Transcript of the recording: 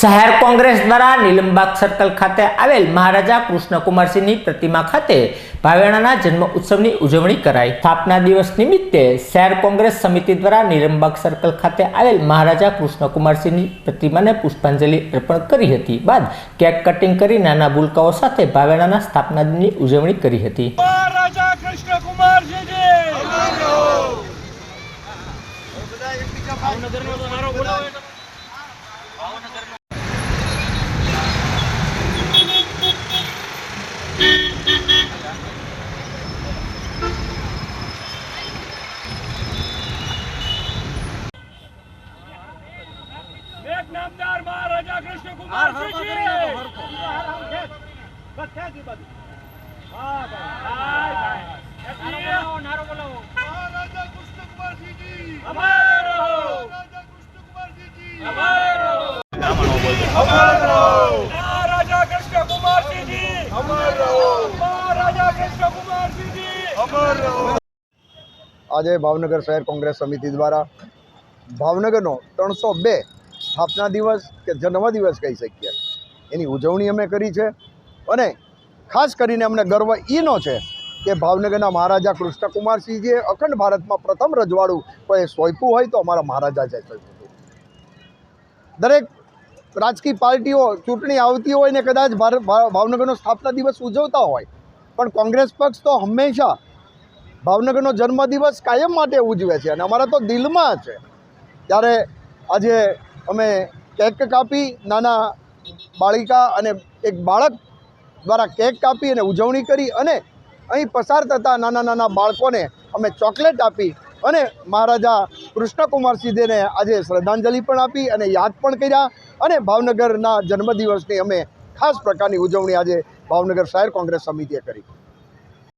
શહેર કોંગ્રેસ દ્વારા નીલમબાગ સર્કલ ખાતે આવેલ મહારાજા કૃષ્ણકુમારસિંહની પ્રતિમા ખાતે ભાવેણાના જન્મ ઉત્સવની ઉજવણી કરાઈ. સ્થાપના દિવસ નિમિત્તે શહેર કોંગ્રેસ સમિતિ દ્વારા નીલમબાગ સર્કલ ખાતે આવેલ મહારાજા કૃષ્ણકુમારસિંહની પ્રતિમાને પુષ્પાંજલિ અર્પણ કરી હતી. બાદ કેક કટિંગ કરી નાના ભૂલકાઓ સાથે ભાવેણાના સ્થાપના દિનની ઉજવણી કરી હતી. મહારાજા કૃષ્ણ કુમારજી એક નામદાર મહારાજા કૃષ્ણ મહારાજા કૃષ્ણ મહારાજા કૃષ્ણ આજે ભાવનગર શહેર કોંગ્રેસ સમિતિ દ્વારા ભાવનગરનો ત્રણસો બે સ્થાપના દિવસ કે જન્મ દિવસ કહી શકીએ. એની ઉજવણી અમે કરી છે. અને ખાસ કરીને અમને ગર્વ એનો છે કે ભાવનગરના મહારાજા કૃષ્ણકુમારસિંહજીએ અખંડ ભારતમાં પ્રથમ રજવાડું કોઈ સોંપ્યું હોય તો અમારા મહારાજા છે સોંપ્યું દરેક રાજકીય પાર્ટીઓ ચૂંટણી આવતી હોય ને કદાચ ભાવનગરનો સ્થાપના દિવસ ઉજવતા હોય, પણ કોંગ્રેસ પક્ષ તો હંમેશા ભાવનગરનો જન્મદિવસ કાયમ માટે ઉજવે છે અને અમારા તો દિલમાં છે. ત્યારે આજે અમે કેક કાપી નાના બાળિકા અને એક બાળક દ્વારા કેક કાપી અને ઉજવણી કરી અને અહીં પસાર થતા નાના નાના બાળકોને અમે ચોકલેટ આપી અને મહારાજા કૃષ્ણકુમાર સિંધેને આજે શ્રદ્ધાંજલિ પણ આપી અને યાદ પણ કર્યા અને ભાવનગરના જન્મદિવસની અમે ખાસ પ્રકારની ઉજવણી આજે ભાવનગર શહેર કોંગ્રેસ સમિતિએ કરી.